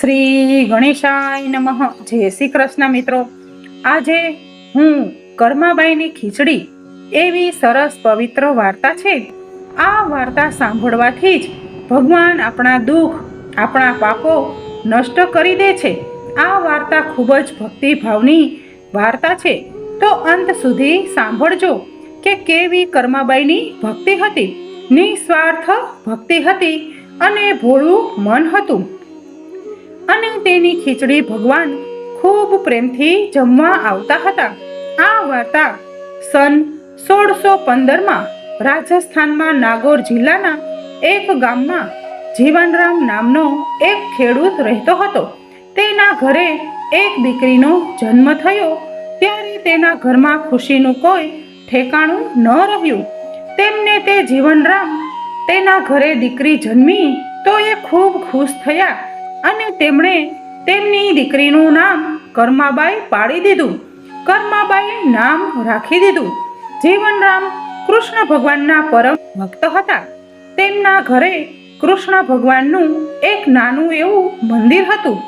શ્રી ગણેશાય નમઃ. જય શ્રી કૃષ્ણ મિત્રો. આજે હું કર્માબાઈની ખીચડી એવી સરસ પવિત્ર વાર્તા છે. આ વાર્તા સાંભળવાથી જ ભગવાન આપણા દુઃખ, આપણા પાપો નષ્ટ કરી દે છે. આ વાર્તા ખૂબ જ ભક્તિભાવની વાર્તા છે. તો અંત સુધી સાંભળજો કે કેવી કર્માબાઈની ભક્તિ હતી. નિસ્વાર્થ ભક્તિ હતી અને ભોળું મન હતું. અને તેની ખીચડી ભગવાન ખૂબ પ્રેમથી જમવા આવતા હતા. આ વાર્તા સન સોળસો પંદરમાં રાજસ્થાનમાં નાગોર જિલ્લાના એક ગામમાં જીવનરામ નામનો એક ખેડૂત રહેતો હતો. તેના ઘરે એક દીકરીનો જન્મ થયો. ત્યારે તેના ઘરમાં ખુશીનું કોઈ ઠેકાણું ન રહ્યું. તેમને તે જીવનરામ તેના ઘરે દીકરી જન્મી તો એ ખૂબ ખુશ થયા. અને તેમણે તેમની દીકરીનું નામ કર્માબાઈ પાડી દીધું. કર્માબાઈ નામ રાખી દીધું. જીવનરામ કૃષ્ણ ભગવાનના પરમ ભક્ત હતા. તેમના ઘરે કૃષ્ણ ભગવાનનું એક નાનું એવું મંદિર હતું.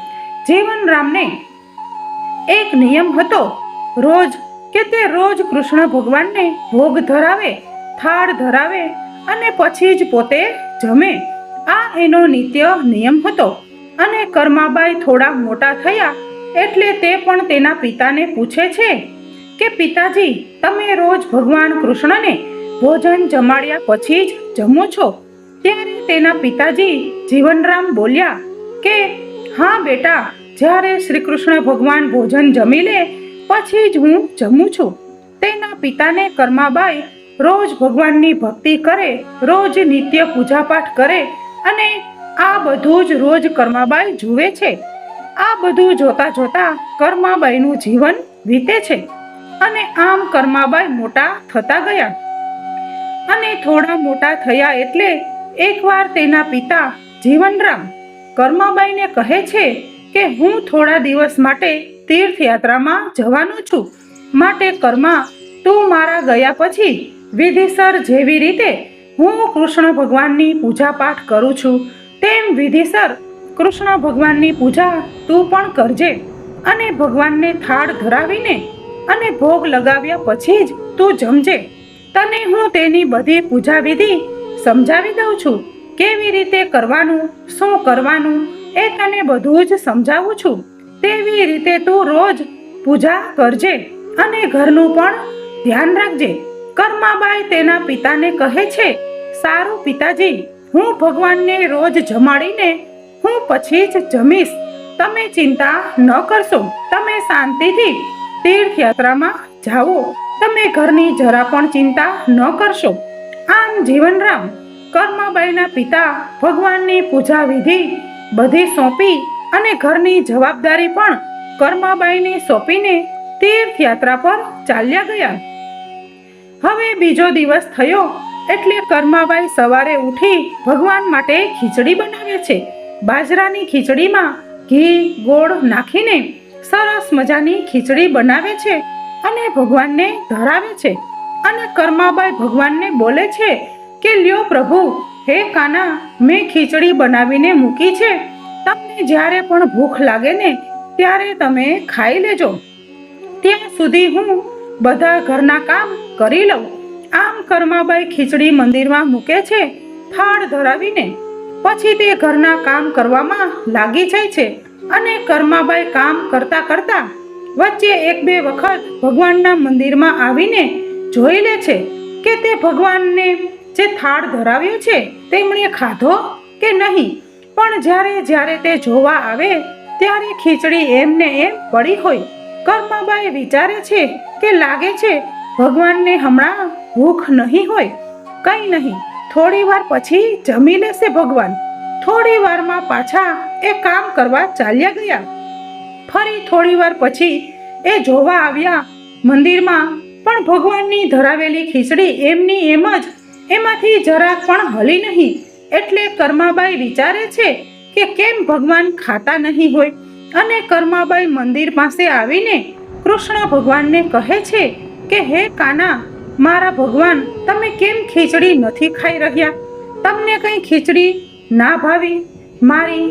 જીવનરામને એક નિયમ હતો, રોજ કે તે રોજ કૃષ્ણ ભગવાનને ભોગ ધરાવે, થાળ ધરાવે અને પછી જ પોતે જમે. આ એનો નિત્ય નિયમ હતો. અને કર્માબાઈ થોડા મોટા થયા એટલે તે પણ તેના પિતાને પૂછે છે કે, પિતાજી, તમે રોજ ભગવાન કૃષ્ણને ભોજન જમાડ્યા પછી જ જમો છો? ત્યારે તેના પિતાજી જીવનરામ બોલ્યા કે, હા બેટા, જ્યારે શ્રી કૃષ્ણ ભગવાન ભોજન જમી લે પછી જ હું જમું છું. તેના પિતાને કર્માબાઈ રોજ ભગવાનની ભક્તિ કરે, રોજ નિત્ય પૂજાપાઠ કરે અને આ બધું જ રોજ કર્માબાઈ જુએ છે. આ બધું જોતા જોતા કર્માબાઈનું જીવન વીતે છે અને આમ કર્માબાઈ મોટા થતા ગયા. અને થોડા મોટા થયા એટલે એકવાર તેના પિતા જીવનરામ કર્માબાઈને કહે છે કે હું થોડા દિવસ માટે તીર્થયાત્રામાં જવાનું છું. માટે કર્મા, તું મારા ગયા પછી વિધિસર જેવી રીતે હું કૃષ્ણ ભગવાનની પૂજા પાઠ કરું છું. તેમ વિધિસર કૃષ્ણ ભગવાનની પૂજા તું પણ કરજે અને ભગવાનને થાળ ધરાવીને અને ભોગ લગાવ્યા પછી જ તું જમજે. તને હું તેની બધી પૂજા વિધિ સમજાવી દઉં છું. કેવી રીતે કરવાનું, શું કરવાનું એ તને બધું જ સમજાવું છું. તેવી રીતે તું રોજ પૂજા કરજે અને ઘરનું પણ ધ્યાન રાખજે. કર્માબાઈ તેના પિતાને કહે છે, સારું પિતાજી હું ભગવાનને રોજ જમાડીને હું પછી જ જમીશ. તમે ચિંતા ન કરશો. તમે શાંતિથી તીર્થયાત્રામાં જાઓ. તમે ઘરની જરા પણ ચિંતા ન કરશો. આમ જીવનરામ, કર્મબાઈના પિતા ભગવાનની પૂજા વિધિ બધી સોંપી અને ઘરની જવાબદારી પણ કર્માબાઈને સોંપીને તીર્થયાત્રા પર ચાલ્યા ગયા. હવે બીજો દિવસ થયો. એટલે કર્માબાઈ સવારે ઉઠી ભગવાન માટે ખીચડી બનાવે છે. બાજરાની ખીચડીમાં ઘી, ગોળ નાખીને સરસ મજાની ખીચડી બનાવે છે અને ભગવાનને ધરાવે છે. અને કર્માબાઈ ભગવાનને બોલે છે કે, લ્યો પ્રભુ, હે કાના, મેં ખીચડી બનાવીને મૂકી છે. તમને જ્યારે પણ ભૂખ લાગે ને ત્યારે તમે ખાઈ લેજો. ત્યાં સુધી હું બધા ઘરના કામ કરી લઉં. આમ કર્માબાઈ ખીચડી મંદિરમાં મૂકે છે, થાળ ધરાવીને. પછી તે ઘરના કામ કરવામાં લાગી જાય છે અને કર્માબાઈ કામ કરતા કરતા વચ્ચે એક બે વખત ભગવાનના મંદિરમાં આવીને જોઈ લે છે કે તે ભગવાનને જે થાળ ધરાવ્યો છે તેમણે ખાધો કે નહીં. પણ જ્યારે જ્યારે તે જોવા આવે ત્યારે ખીચડી એમને એમ પડી હોય. કર્માબાઈ વિચારે છે કે લાગે છે ભગવાનને હમણાં ભૂખ નહીં હોય? કંઈ નહીં. થોડી વાર પછી જમી લેશે ભગવાન. થોડી વારમાં પાછા એ કામ કરવા ચાલ્યા ગયા. ફરી થોડી વાર પછી એ જોવા આવ્યા મંદિરમાં, પણ ભગવાનની ધરાવેલી ખીચડી એમની એમ જ, એમાંથી જરાક પણ હલી નહીં. એટલે કર્માબાઈ વિચારે છે કે કેમ ભગવાન ખાતા નહીં હોય? અને કર્માબાઈ મંદિર પાસે આવીને કૃષ્ણ ભગવાનને કહે છે કે, હે કાના, મારા ભગવાન, તમે કેમ ખીચડી નથી ખાઈ રહ્યા? તમને કંઈ ખીચડી ના ભાવી? મારી,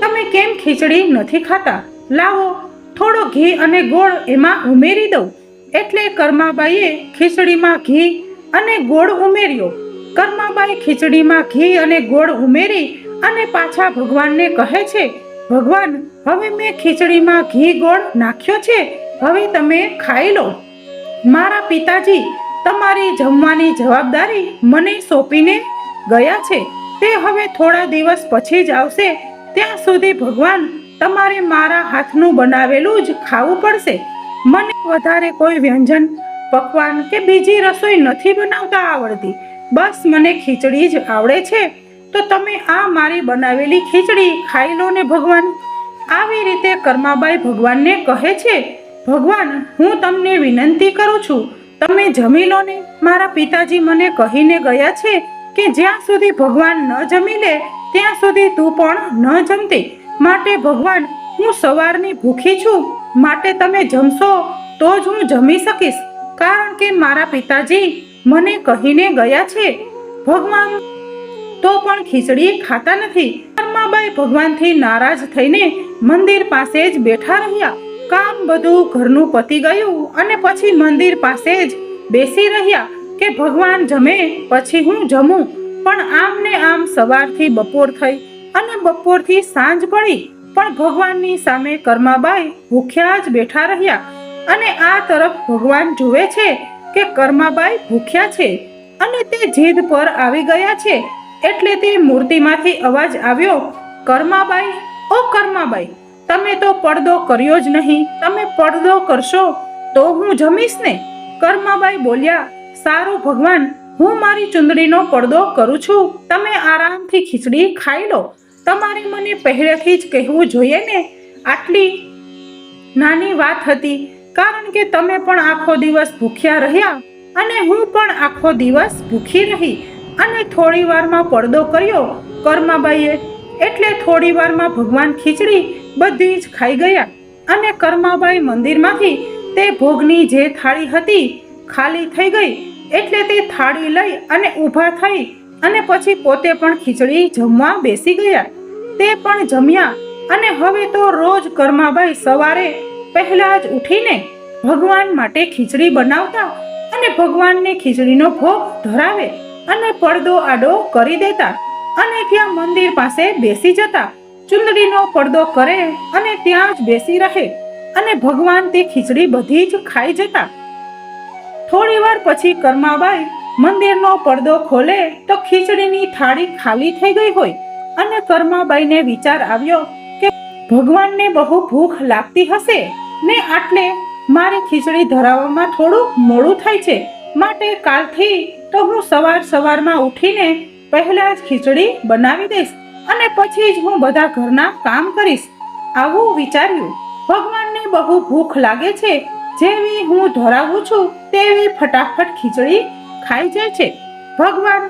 તમે કેમ ખીચડી નથી ખાતા? લાવો, થોડો ઘી અને ગોળ એમાં ઉમેરી દઉં. એટલે કર્માબાઈએ ખીચડીમાં ઘી અને ગોળ ઉમેર્યો. કર્માબાઈ ખીચડીમાં ઘી અને ગોળ ઉમેરી અને પાછા ભગવાનને કહે છે, ભગવાન, હવે મેં ખીચડીમાં ઘી ગોળ નાખ્યો છે, હવે તમે ખાઈ લો. મારા પિતાજી તમારી જમવાની જવાબદારી મને સોંપીને ગયા છે. તે હવે થોડા દિવસ પછી જ આવશે. ત્યાં સુધી ભગવાન તમારે મારા હાથનું બનાવેલું જ ખાવું પડશે. મને વધારે કોઈ વ્યંજન, પકવાન કે બીજી રસોઈ નથી બનાવતા આવડતી. બસ મને ખીચડી જ આવડે છે. તો તમે આ મારી બનાવેલી ખીચડી ખાઈ લો ને ભગવાન. આવી રીતે કર્માબાઈ ભગવાનને કહે છે ભગવાન, હું તમને વિનંતી કરું છું, તમે જમી લો ને મારા પિતાજી મને કહીને ગયા છે કે જ્યાં સુધી ભગવાન ન જમી લે, ત્યાં સુધી તું પણ ન જમતી. માટે ભગવાન, હું સવારની ભૂખી છું, માટે તમે જમશો, તો જ હું જમી શકીશ. કારણ કે મારા પિતાજી મને કહીને ગયા છે, ભગવાન, તો પણ ખીચડી ખાતા નથી. કર્માબાઈ ભગવાનથી નારાજ થઈને મંદિર પાસે જ બેઠા રહ્યા. કામ બધું ઘરનું પતી ગયું અને પછી મંદિર પાસે જ બેસી રહ્યા કે ભગવાન જમે, પછી હું જમું. પણ આમ ને આમ સવારથી બપોર થઈ અને બપોરથી સાંજ પડી. પણ ભગવાનની સામે કર્માબાઈ ભૂખ્યા જ બેઠા રહ્યા અને આ તરફ ભગવાન જુએ છે કે કર્માબાઈ ભૂખ્યા છે અને તે જીદ પર આવી ગયા છે. એટલે તે મૂર્તિમાંથી અવાજ આવ્યો, કર્માબાઈ, ઓ કર્માબાઈ તમે તો પડદો કર્યો જ નહીં. તમે પડદો કરશો તો હું જમીશ ને? કર્માબાઈ બોલ્યા, સારું ભગવાન, હું મારી ચુંદડીનો પડદો કરું છું. તમે આરામથી ખીચડી ખાઈ લો. તમારે મને પહેલેથી જ કહેવું જોઈએ ને. આટલી નાની વાત હતી, કારણ કે તમે પણ આખો દિવસ ભૂખ્યા રહ્યા અને હું પણ આખો દિવસ ભૂખી રહી અને થોડી વારમાં પડદો કર્યો. કર્માબાઈએ એટલે થોડી વારમાં ભગવાન ખીચડી બધી જ ખાઈ ગયા અને કર્માબાઈ મંદિરમાંથી તે ભોગની જે થાળી હતી ખાલી થઈ ગઈ એટલે તે થાળી લઈ અને ઊભા થઈ અને પછી પોતે પણ ખીચડી જમવા બેસી ગયા. તે પણ જમ્યા અને હવે તો રોજ કર્માબાઈ સવારે પહેલા જ ઉઠીને ભગવાન માટે ખીચડી બનાવતા અને ભગવાનને ખીચડીનો ભોગ ધરાવે અને પડદો આડો કરી દેતા અને ત્યાં મંદિર પાસે બેસી જતા. ચુંદડીનો પડદો કરે અને ત્યાં જ બેસી રહે અને ભગવાન તે ખીચડી બધી જ ખાઈ જતા. થોડી વાર પછી કર્માબાઈ મંદિરનો પડદો ખોલે તો ખીચડીની થાળી ખાલી થઈ ગઈ હોય અને કર્માબાઈને વિચાર આવ્યો કે ભગવાનને બહુ ભૂખ લાગતી હશે ને આટલે મારી ખીચડી ધરાવવામાં થોડું મોડું થાય છે. માટે કાલથી તો હું સવાર સવારમાં ઉઠીને પહેલા જ ખીચડી બનાવી દઈશ. અને પછી જ હું બધા ઘરના કામ કરીશ. આવું વિચાર્યું. ભગવાનને બહુ ભૂખ લાગે છે. જેવી હું ધરાવું છું, તેવી ફટાફટ ખીચડી ખાઈ જાય છે. ભગવાન,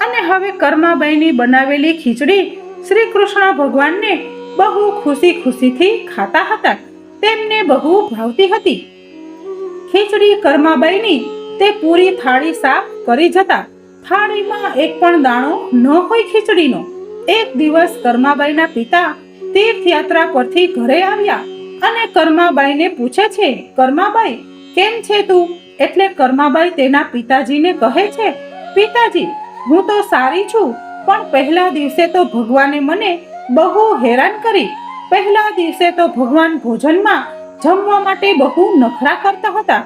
અને હવે કર્માબાઈની બનાવેલી ખીચડી શ્રી કૃષ્ણ ભગવાનને બહુ ખુશી ખુશીથી ખાતા હતા. તેમને બહુ ભાવતી હતી. ખીચડી કર્માબાઈની તે પૂરી થાળી સાફ કરી જતા થાળીમાં એક પણ દાણો ન હોય ખીચડીનો. એક દિવસ કર્માબાઈના પિતા તીર્થયાત્રા પરથી ઘરે આવ્યા અને કર્માબાઈને પૂછે છે, કર્માબાઈ, કેમ છે તું? એટલે કર્માબાઈ તેના પિતાજીને કહે છે, પિતાજી, હું તો સારી છું, પણ પહેલા દિવસે તો ભગવાને મને બહુ હેરાન કરી. પહેલા દિવસે તો ભગવાન ભોજનમાં જમવા માટે બહુ નખરા કરતા હતા.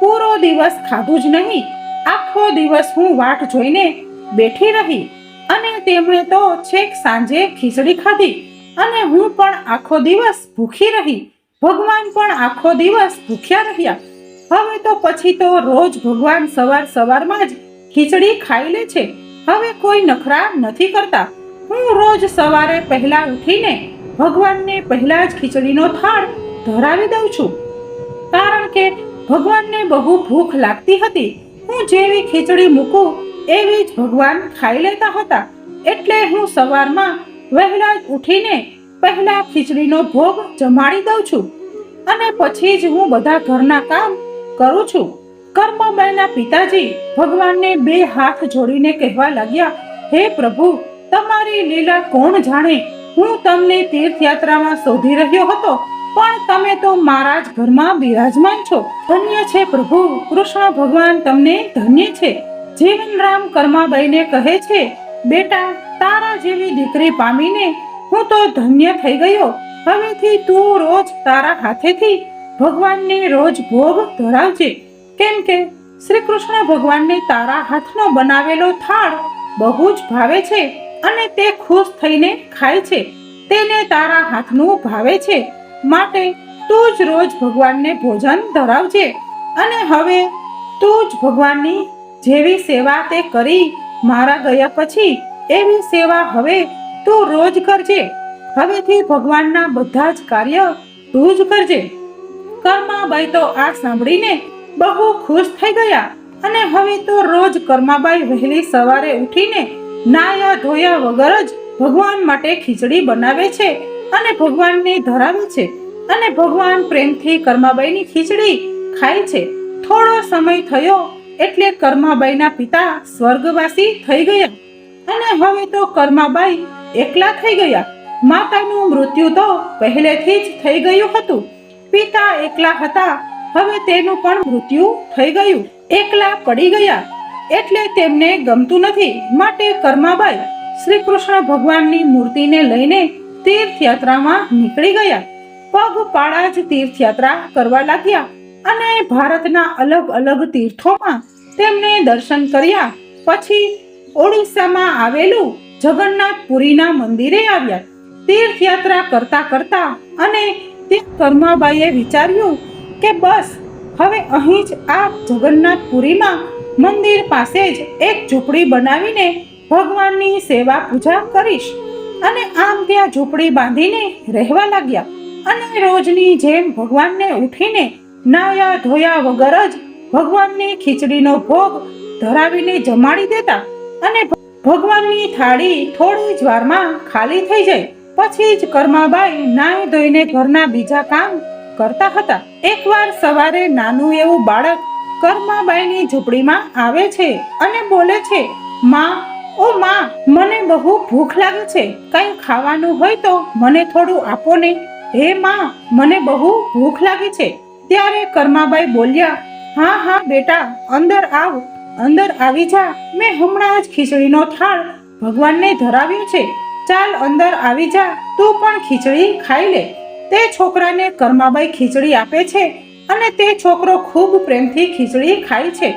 પૂરો દિવસ ખાધું જ નહીં. આખો દિવસ હું વાટ જોઈને બેઠી રહી. અને તેમણે તો છેક સાંજે ખીચડી ખાધી અને હું પણ આખો દિવસ ભૂખી રહી. ભગવાન પણ આખો દિવસ ભૂખ્યા રહ્યા. હવે તો પછી તો રોજ ભગવાન સવાર સવારમાં જ ખીચડી ખાઈ લે છે. હવે કોઈ નખરા નથી કરતા. હું રોજ સવારે પહેલા ઉઠીને ભગવાનને પહેલા જ ખીચડીનો થાળ ધરાવી દઉં છું. કારણ કે ભગવાનને બહુ ભૂખ લાગતી હતી. હું જેવી ખીચડી મૂકું એવી જ ભગવાન ખાઈ લેતા હતા. એટલે હું સવારમાં વહેલા જ ઉઠીને પહેલા ખીચડીનો ભોગ જમાડી દઉં છું અને પછી જ હું બધા ઘરના કામ કરું છું. કર્મબાઈના પિતાજી ભગવાનને બે હાથ જોડીને કહેવા લાગ્યા, હે પ્રભુ, તમારી લીલા કોણ જાણે? હું તમને તીર્થયાત્રામાં શોધી રહ્યો હતો, પણ તમે તો મારા જ ઘરમાં બિરાજમાન છો. ધન્ય છે પ્રભુ, કૃષ્ણ ભગવાન તમને ધન્ય છે. જીવનરામ કર્માબાઈને કહે છે, બેટા, તારા જેવી દીકરી પામીને હું તો ધન્ય થઈ ગયો. હવેથી તું રોજ તારા હાથેથી ભગવાનને રોજ ભોગ ધરાવજે. કેમ કે શ્રી કૃષ્ણ ભગવાનને તારા હાથનો બનાવેલો થાળ બહુ જ ભાવે છે અને તે ખુશ થઈને ખાય છે. તેને તારા હાથનું ભાવે છે. માટે તું જ રોજ ભગવાનને ભોજન ધરાવજે. અને હવે તું જ ભગવાનની જેવી સેવા તે કરી, મારા ગયા પછી એવી સેવા હવે તું રોજ કરજે. હવેથી ભગવાનના બધા જ કાર્ય તું જ કરજે. કર્માબાઈ તો આ સાંભળીને બહુ ખુશ થઈ ગયા અને હવે તો રોજ કર્માબાઈ વહેલી સવારે ઉઠીને નાયા ધોયા વગર જ ભગવાન માટે ખીચડી બનાવે છે અને ભગવાનને ધરાવે છે અને ભગવાન પ્રેમથી કર્માબાઈની ખીચડી ખાય છે. થોડો સમય થયો એટલે કર્માબાઈના પિતા સ્વર્ગવાસી થઈ ગયા. અને હવે તો કર્માબાઈ એકલા થઈ ગયા. માતાનું મૃત્યુ તો પહેલેથી જ થઈ ગયું હતું. પિતા એકલા હતા. હવે તેનું પણ મૃત્યુ થઈ ગયું. એકલા પડી ગયા. એટલે તેમને ગમતું નથી. માટે કર્માબાઈ શ્રી કૃષ્ણ ભગવાનની મૂર્તિને લઈને તીર્થયાત્રામાં નીકળી ગયા. પગ પાળા જ તીર્થયાત્રા કરવા લાગ્યા. અને ભારતના અલગ અલગ તીર્થોમાં તેમને દર્શન કર્યા. પછી ઓડિશામાં આવેલું જગન્નાથપુરીના મંદિરે આવ્યા. તીર્થયાત્રા કરતા કરતા અને તે કર્માબાઈએ વિચાર્યું કે બસ, હવે અહીં જ આ જગન્નાથપુરીમાં મંદિર પાસે જ એક ઝૂંપડી બનાવીને ભગવાનની સેવા પૂજા કરીશ. અને આમ ત્યાં ઝૂંપડી બાંધીને રહેવા લાગ્યા. અને રોજની જેમ ભગવાનને ઉઠીને નાયા ધોયા વગર જ ભગવાનને ખીચડીનો ભોગ ધરાવીને જમાડી દેતા અને ભગવાનની થાળી થોડી જ વારમાં ખાલી થઈ જાય. પછી જ કર્માબાઈ નાય ધોઈને ઘરના બીજા કામ કરતા હતા. એકવાર સવારે નાનું એવું બાળક કર્માબાઈની ઝૂંપડીમાં આવે છે અને બોલે છે, માં, ઓ માં, મને બહુ ભૂખ લાગે છે. કંઈ ખાવાનું હોય તો મને થોડું આપો ને. હે માં, મને બહુ ભૂખ લાગે છે. ત્યારે કર્માબાઈ બોલ્યા, હા હા, બેટા, અંદર આવ, અંદર આવી જા. મેં હમણાં જ ખીચડીનો થાળ ભગવાનને ધરાવ્યો છે. ચાલ અંદર આવી જા. તું પણ ખીચડી ખાઈ લે. તે છોકરાને કર્માબાઈ ખીચડી આપે છે અને તે છોકરો ખૂબ પ્રેમથી ખીચડી ખાય છે.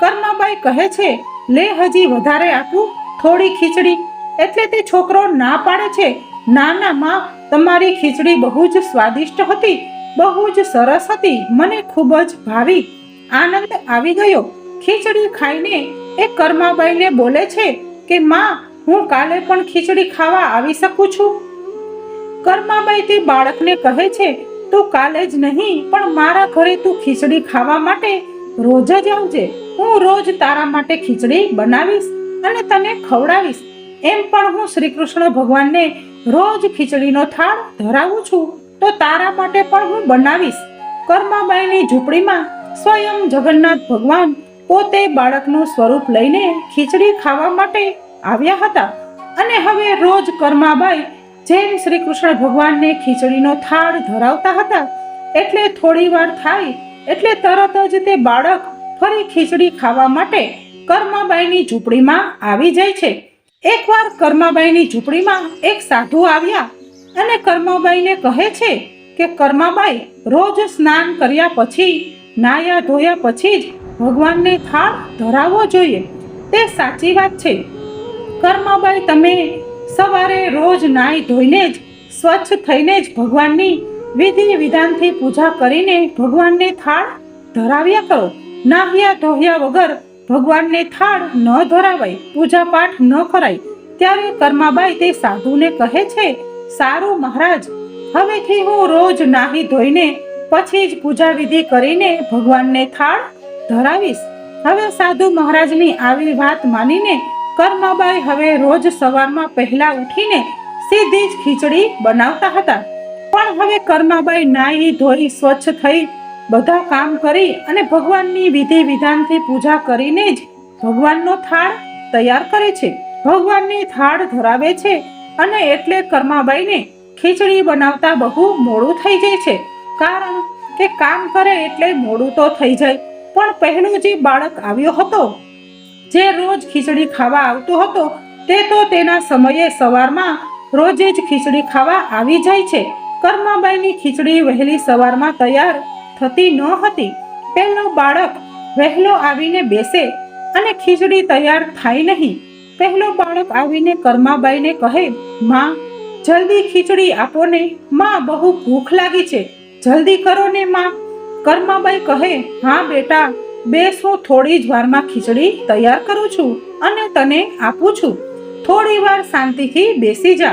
કર્માબાઈ કહે છે, લે, હજી વધારે આપું, થોડી ખીચડી. એટલે તે છોકરો ના પાડે છે. ના ના, માં, તમારી ખીચડી બહુ જ સ્વાદિષ્ટ હતી. બહુ જ સરસ હતી. મને ખૂબ જ ભાવી આનંદ આવી ગયો. ખીચડી ખાઈને એ કર્માબાઈને બોલે છે કે, માં, હું કાલે પણ ખીચડી ખાવા આવી શકું છું? કર્માબાઈ તે બાળકને કહે છે, તું કાલે જ નહીં, પણ મારા ઘરે તું ખીચડી ખાવા માટે રોજ જ આવજે. હું રોજ તારા માટે ખીચડી બનાવીશ અને તને ખવડાવીશ. એમ પણ હું શ્રી કૃષ્ણ ભગવાનને રોજ ખીચડીનો થાળ ધરાવું છું. તો તારા માટે પણ હું બનાવીશ. કર્માબાઈની ઝૂંપડીમાં સ્વયં જગન્નાથ ભગવાન પોતે બાળકનું સ્વરૂપ લઈને ખીચડી ખાવા માટે આવ્યા હતા. અને હવે રોજ કર્માબાઈ જેમ શ્રી કૃષ્ણ ભગવાનને ખીચડીનો થાળ ધરાવતા હતા, એટલે થોડી વાર થાય, એટલે તરત જ તે બાળક ફરી ખીચડી ખાવા માટે કર્માબાઈની ઝૂંપડીમાં આવી જાય છે. એકવાર કર્માબાઈની ઝૂંપડીમાં એક સાધુ આવ્યા અને કર્માબાઈને કહે છે કે કર્માબાઈ રોજ સ્નાન કર્યા પછી, નાયા ધોયા પછી જ ભગવાનને થાળ ધરાવવો જોઈએ. તે સાચી વાત છે. કર્માબાઈ, તમે સવારે રોજ નાહી ધોઈને જ, સ્વચ્છ થઈને જ ભગવાનની વિધિ વિધાનથી પૂજા કરીને ભગવાનને થાળ ધરાવ્યા કરો. નાહ્યા ધોયા વગર ભગવાનને થાળ ન ધરાવાય પૂજા પાઠ ન કરાય. ત્યારે કર્માબાઈ તે સાધુને કહે છે સારું, મહારાજ. હવેથી હું રોજ નાહી ધોઈને, પછી જ પૂજા વિધિ કરીને ભગવાનને થાળ ધરાવીશ. હવે સાધુ મહારાજની આવી વાત માનીને કર્માબાઈ હવે રોજ સવારમાં પહેલા ઉઠીને સીધી જ ખીચડી બનાવતા હતા. પણ હવે કર્માબાઈ નાહી ધોઈ સ્વચ્છ થઈ બધા કામ કરી અને ભગવાનની વિધિ વિધાનથી પૂજા કરીને જ ભગવાનનો થાળ તૈયાર કરે છે. ભગવાનની થાળ ધરાવે છે અને એટલે કર્માબાઈને ખીચડી બનાવતા બહુ મોડું થઈ જાય છે. કારણ કે કામ કરે એટલે મોડું તો થઈ જાય. પણ પહેલું જે બાળક આવ્યો હતો, જે રોજ ખીચડી ખાવા આવતો હતો, તે તો તેના સમયે સવારમાં રોજે જ ખીચડી ખાવા આવી જાય છે. કર્માબાઈની ખીચડી વહેલી સવારમાં તૈયાર થતી ન હતી. પહેલો બાળક વહેલો આવીને બેસે અને ખીચડી તૈયાર થાય નહીં. પહેલો બાળક આવીને કર્માબાઈને કહે, માં, જલ્દી ખીચડી આપો ને. માં, બહુ ભૂખ લાગી છે. જલ્દી કરો ને, માં. કર્માબાઈ કહે, હા, બેટા બેસો થોડી જ વારમાં ખીચડી તૈયાર કરું છું અને તને આપું છું. થોડી વાર શાંતિથી બેસી જા.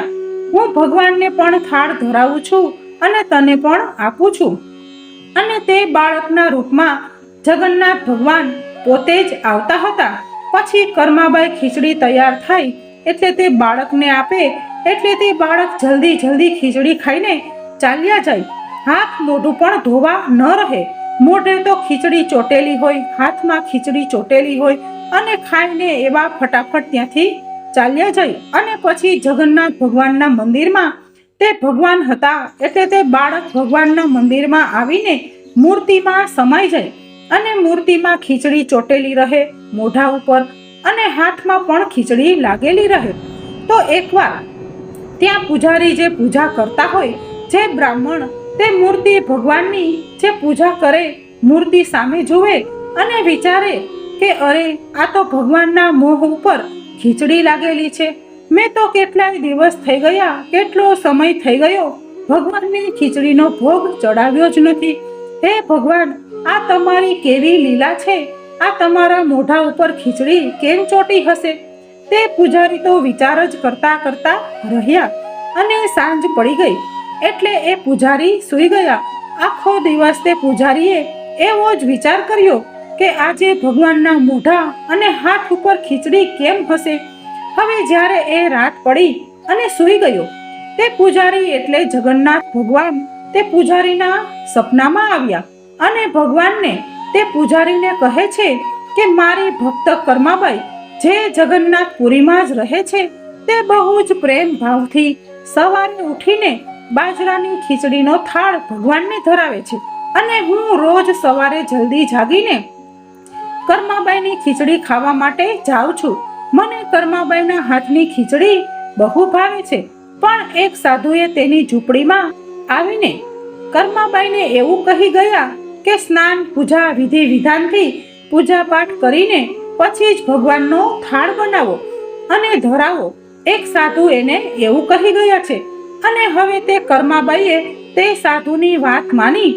હું ભગવાનને પણ થાળ ધરાવું છું અને તને પણ આપું છું. અને તે બાળકના રૂપમાં જગન્નાથ ભગવાન પોતે જ આવતા હતા. પછી કર્માબાઈ ખીચડી તૈયાર થાય એટલે તે બાળકને આપે એટલે તે બાળક જલ્દી જલ્દી ખીચડી ખાઈને ચાલ્યા જાય. હાથ મોઢું પણ ધોવા ન રહે. મોઢે તો ખીચડી ચોટેલી હોય, હાથમાં ખીચડી ચોટેલી હોય અને ખાઈને એવા ફટાફટ ત્યાંથી ચાલ્યા જાય. અને પછી જગન્નાથ ભગવાનના મંદિરમાં તે ભગવાન હતા એટલે તે બાળક ભગવાનના મંદિરમાં આવીને મૂર્તિમાં સમાઈ જાય અને મૂર્તિમાં ખીચડી ચોટેલી રહે. મોઢા ઉપર અને હાથમાં પણ ખીચડી લાગેલી રહે. તો એકવાર ત્યાં પૂજારી જે પૂજા કરતા હોય, જે બ્રાહ્મણ તે મૂર્તિ ભગવાનની જે પૂજા કરે, મૂર્તિ સામે જુએ અને વિચારે કે અરે, આ તો ભગવાનના મોહ ઉપર ખીચડી લાગેલી છે. મેં તો કેટલાય દિવસ થઈ ગયા, કેટલો સમય થઈ ગયો, ભગવાનને ખીચડીનો ભોગ ચડાવ્યો જ નથી. હે ભગવાન, આ તમારી કેવી લીલા છે? આ તમારા મોઢા ઉપર ખીચડી કેમ ચોટી હશે? તે પૂજારી તો વિચાર જ કરતા કરતા રહ્યા અને સાંજ પડી ગઈ. એટલે એ પૂજારી સૂઈ ગયા. આખો દિવસ તે પૂજારીએ એવો જ વિચાર કર્યો કે આજે ભગવાનના મોઢા અને હાથ ઉપર ખીચડી કેમ હશે? હવે જ્યારે એ રાત પડી અને સૂઈ ગયો, તે પૂજારી એટલે જગન્નાથ ભગવાન તે પૂજારીના સપનામાં આવ્યા અને ભગવાનને તે પૂજારીને કહે છે કે મારી ભક્ત કર્માબાઈ જે જગન્નાથપુરીમાં જ રહે છે, તે બહુ જ પ્રેમ ભાવથી સવારે ઉઠીને બાજરાની ખીચડીનો થાળ ભગવાનને ધરાવે છે અને હું રોજ સવારે જલ્દી જાગીને કર્માબાઈની ખીચડી ખાવા માટે જાઉં છું. મને કર્માબાઈના હાથની ખીચડી બહુ ભાવે છે, પણ એક સાધુએ તેની ઝૂંપડીમાં આવીને કર્માબાઈને એવું કહી ગયા કે સ્નાન, પૂજા વિધિ વિધાનથી પૂજા પાઠ કરીને પછી જ ભગવાનનો થાળ બનાવો અને ધરાવો. એક સાધુ એને એવું કહી ગયા છે, અને હવે તે કર્માબાઈએ તે સાધુની વાત માની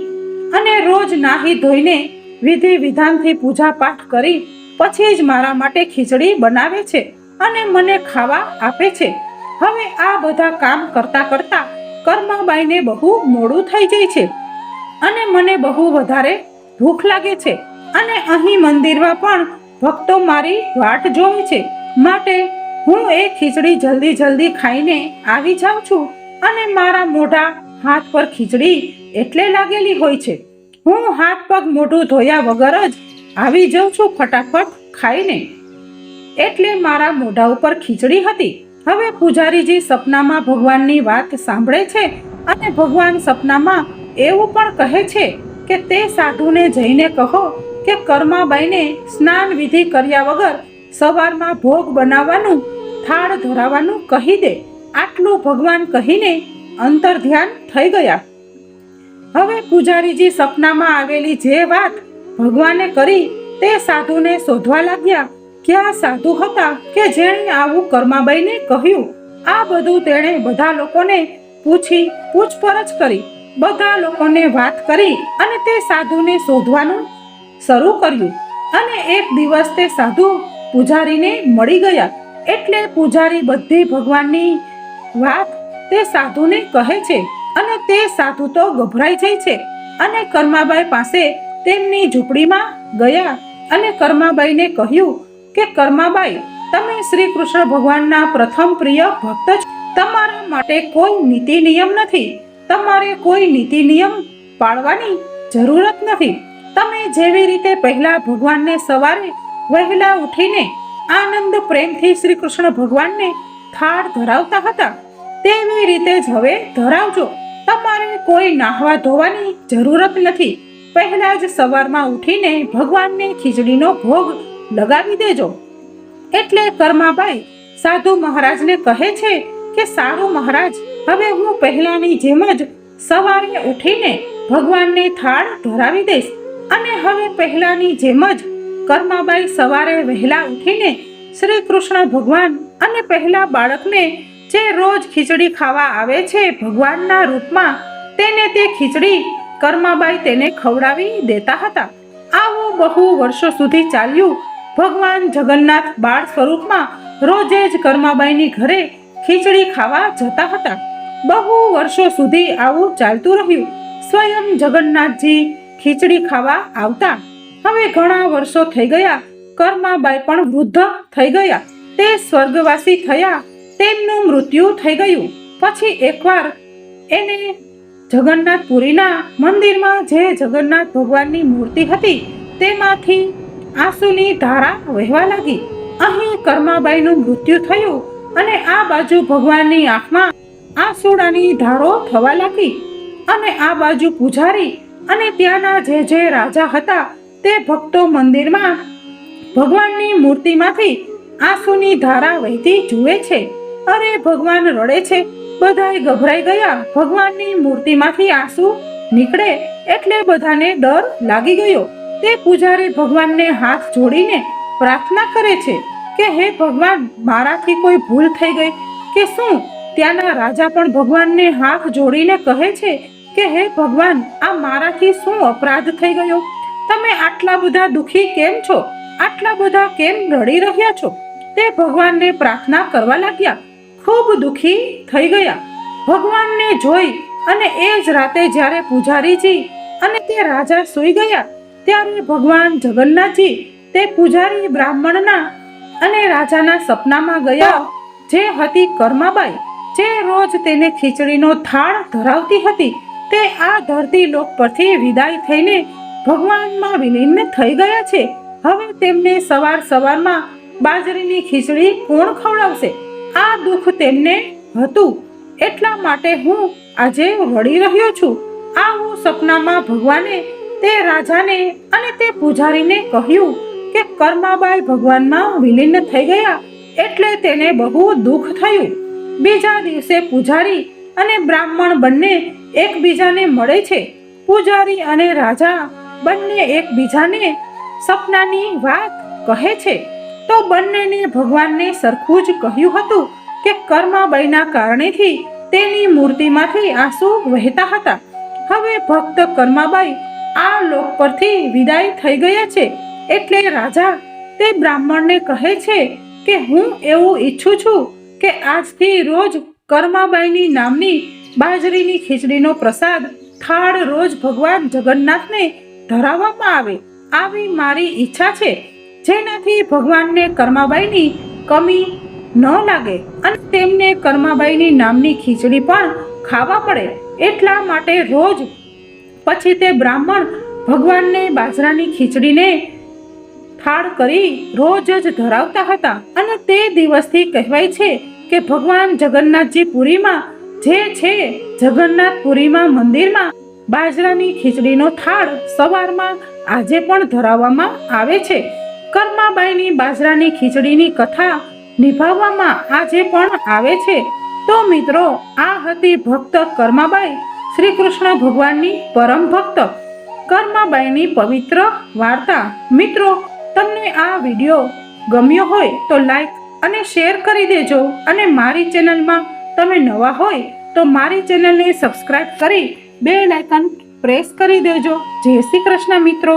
અને રોજ નાહી ધોઈને વિધિ વિધાનથી પૂજા પાઠ કરી પછી જ મારા માટે ખીચડી બનાવે છે અને મને ખાવા આપે છે. હવે આ બધા કામ કરતા કરતા કર્માબાઈને બહુ મોડું થઈ જાય છે. અને મને બહુ વધારે ભૂખ લાગે છે. અને અહીં મંદિરમાં પણ ભક્તો મારી વાટ જોવે છે. માટે હું એ ખીચડી જલ્દી જલ્દી ખાઈને આવી જાઉં છું. અને મારા મોઢા હાથ પર ખીચડી એટલે લાગેલી હોય છે. હું હાથ પગ મોઢું ધોયા વગર જ આવી જાઉં છું ફટાફટ ખાઈને. એટલે મારા મોઢા ઉપર ખીચડી હતી. હવે પૂજારીજી સપનામાં ભગવાનની વાત સાંભળે છે. અને ભગવાન સપનામાં એવું પણ કહે છે કે તે સાધુને જઈને કહો કે કર્માબાઈને સ્નાન વિધિ કર્યા વગર સવારમાં ભોગ બનાવવાનું, થાળ ધરાવવાનું કહી દે. આટલું ભગવાન કહીને અંતર ધ્યાન થઈ ગયા. હવે પૂજારીજી સપનામાં આવેલી જે વાત ભગવાને કરી તે સાધુને શોધવા લાગ્યા. ક્યાં સાધુ હતા કે જેણે આવું કર્માબાઈને કહ્યું? આ બધું તેણે બધા લોકોને પૂછી પૂછપરછ કરી. બધા લોકોને વાત કરી અને તે સાધુને શોધવાનું શરૂ કર્યું. અને એક દિવસ તે સાધુ પૂજારીને મળી ગયા. એટલે પૂજારી બધી ભગવાનની વાત તે સાધુને કહે છે અને તે સાધુ તો ગભરાઈ જાય છે. અને કર્માબાઈ પાસે તેમની ઝૂંપડીમાં ગયા અને કર્માબાઈને કહ્યું કે, કર્માબાઈ, તમે શ્રી કૃષ્ણ ભગવાનના પ્રથમ પ્રિય ભક્ત તમારા માટે કોઈ નીતિ નિયમ નથી. તમારે કોઈ નીતિ નિયમ પાળવાની જરૂરત નથી. તમે જેવી રીતે પહેલા ભગવાનને સવારે વહેલા ઉઠીને આનંદ પ્રેમથી શ્રી કૃષ્ણ ભગવાનને થાળ ધરાવતા હતા, તેવી રીતે જ હવે ધરાવજો. તમારે કોઈ નાહવા ધોવાની જરૂરત નથી. પહેલા જ સવારમાં ઉઠીને ભગવાનને ખીચડીનો ભોગ લગાવી દેજો. એટલે કર્માબાઈ સાધુ મહારાજને કહે છે કે સારું મહારાજ હવે હું પહેલાની જેમ જ સવારે ઉઠીને ભગવાનને થાળ ધરાવી દઈશ અને હવે પહેલાની જેમ જ કર્માબાઈ સવારે વહેલા ઉઠીને શ્રી કૃષ્ણ ભગવાન અને પહેલા બાળકને જે રોજ ખીચડી ખાવા આવે છે ભગવાનના રૂપમાં તેને તે ખીચડી કર્માબાઈ તેને ખવડાવી દેતા હતા. આવું બહુ વર્ષો સુધી ચાલ્યું ભગવાન જગન્નાથ બાળ સ્વરૂપમાં રોજે જ કર્માબાઈની ઘરે ખીચડી ખાવા જતા હતા. બહુ વર્ષો સુધી આવું ચાલતું રહ્યું. સ્વયં જગન્નાથજી ખીચડી ખાવા આવતા. હવે ઘણા વર્ષો થઈ ગયા. કર્માબાઈ પણ વૃદ્ધ થઈ ગયા. તે સ્વર્ગવાસી થયા. તેમનું મૃત્યુ થઈ ગયું. પછી એકવાર એને જગન્નાથપુરીના મંદિરમાં જે જગન્નાથ ભગવાનની મૂર્તિ હતી, તેમાંથી આંસુની ધારા વહેવા લાગી. અહીં કર્માબાઈનું મૃત્યુ થયું અને આ બાજુ ભગવાનની આંખમાં આંસુડાની ધારો થવા લાગી અને આ બાજુ પૂજારી અને ત્યાંના જે જે રાજા હતા તે ભક્તો મંદિરમાં ભગવાનની મૂર્તિમાંથી આંસુની ધારા વહેતી જુએ છે. અરે, ભગવાન રડે છે. બધાય ગભરાઈ ગયા. ભગવાનની મૂર્તિમાંથી આંસુ નીકળે એટલે બધાને ડર લાગી ગયો. તે પૂજારી ભગવાનને હાથ જોડીને પ્રાર્થના કરે છે કે, હે ભગવાન, મારાથી કોઈ ભૂલ થઈ ગઈ કે શું? ત્યાંના રાજા પણ ભગવાનને હાથ જોડીને કહે છે કે, હે ભગવાન, આ મારાથી શું અપરાધ થઈ ગયો? તમે આટલા બધા દુખી કેમ છો? આટલા બધા કેમ રડી રહ્યા છો? તે ભગવાનને પ્રાર્થના કરવા લાગ્યા. ખૂબ દુખી થઈ ગયા. ભગવાનને જોઈ અને એ જ રાતે જ્યારે પૂજારીજી અને તે રાજા સૂઈ ગયા, ત્યારે ભગવાન જગન્નાથજી તે પૂજારી બ્રાહ્મણના અને રાજાના સપનામાં ગયા, જે હતી કર્માબાઈ. જે રોજ તેને ખીચડીનો થાળ ધરાવતી હતી, તે આ ધરતી લોક પરથી વિદાય થઈને ભગવાનમાં વિલીન થઈ ગયા છે. હવે તેમને સવાર સવારમાં બાજરીની ખીચડી કોણ ખવડાવશે? આ દુઃખ તેમને હતું. એટલા માટે હું આજે રડી રહ્યો છું. આવું સપનામાં ભગવાને તે રાજાને અને તે પૂજારીને કહ્યું કે, કર્માબાઈ ભગવાનમાં વિલીન થઈ ગયા, એટલે તેને બહુ દુઃખ થયું. બીજા દિવસે પૂજારી અને બ્રાહ્મણ બંને એકબીજાને મળે છે. પૂજારી અને રાજા બંને એકબીજાને સપનાની વાત કહે છે. તો બંનેને ભગવાનને સરખું જ કહ્યું હતું કે કર્માબાઈના કારણેથી તેની મૂર્તિમાંથી આંસુ વહેતા હતા. હવે ભક્ત કર્માબાઈ આ લોક પરથી વિદાય થઈ ગયા છે. એટલે રાજા તે બ્રાહ્મણને કહે છે કે હું એવું ઈચ્છું છું કે આજથી રોજ કર્માબાઈની નામની બાજરીની ખીચડીનો પ્રસાદ થાળ રોજ ભગવાન જગન્નાથને ધરાવવામાં આવે આવી મારી ઈચ્છા છે, જેનાથી ભગવાનને કર્માબાઈની કમી ન લાગે અને તેમને કર્માબાઈની નામની ખીચડી પણ ખાવા પડે એટલા માટે રોજ પછી તે બ્રાહ્મણ ભગવાનને બાજરાની ખીચડીને થાળ કરી રોજ જ ધરાવતા હતા અને તે દિવસથી કહેવાય છે કે ભગવાન જગન્નાથજી પુરીમાં જે છે જગન્નાથપુરીમાં મંદિરમાં બાજરાની ખીચડીનો થાળ સવારમાં આજે પણ ધરાવવામાં આવે છે. કર્માબાઈની બાજરાની ખીચડીની કથા નિભાવવામાં આજે પણ આવે છે. તો મિત્રો, આ હતી ભક્ત કર્માબાઈ શ્રી કૃષ્ણ ભગવાનની પરમ ભક્ત. કર્માબાઈની પવિત્ર વાર્તા. મિત્રો, તમને આ વીડિયો ગમ્યો હોય તો લાઈક અને શેર કરી દેજો. અને મારી ચેનલમાં તમે નવા હોય તો મારી ચેનલને સબસ્ક્રાઈબ કરી બે લાઇકન પ્રેસ કરી દેજો. જય શ્રી કૃષ્ણ મિત્રો.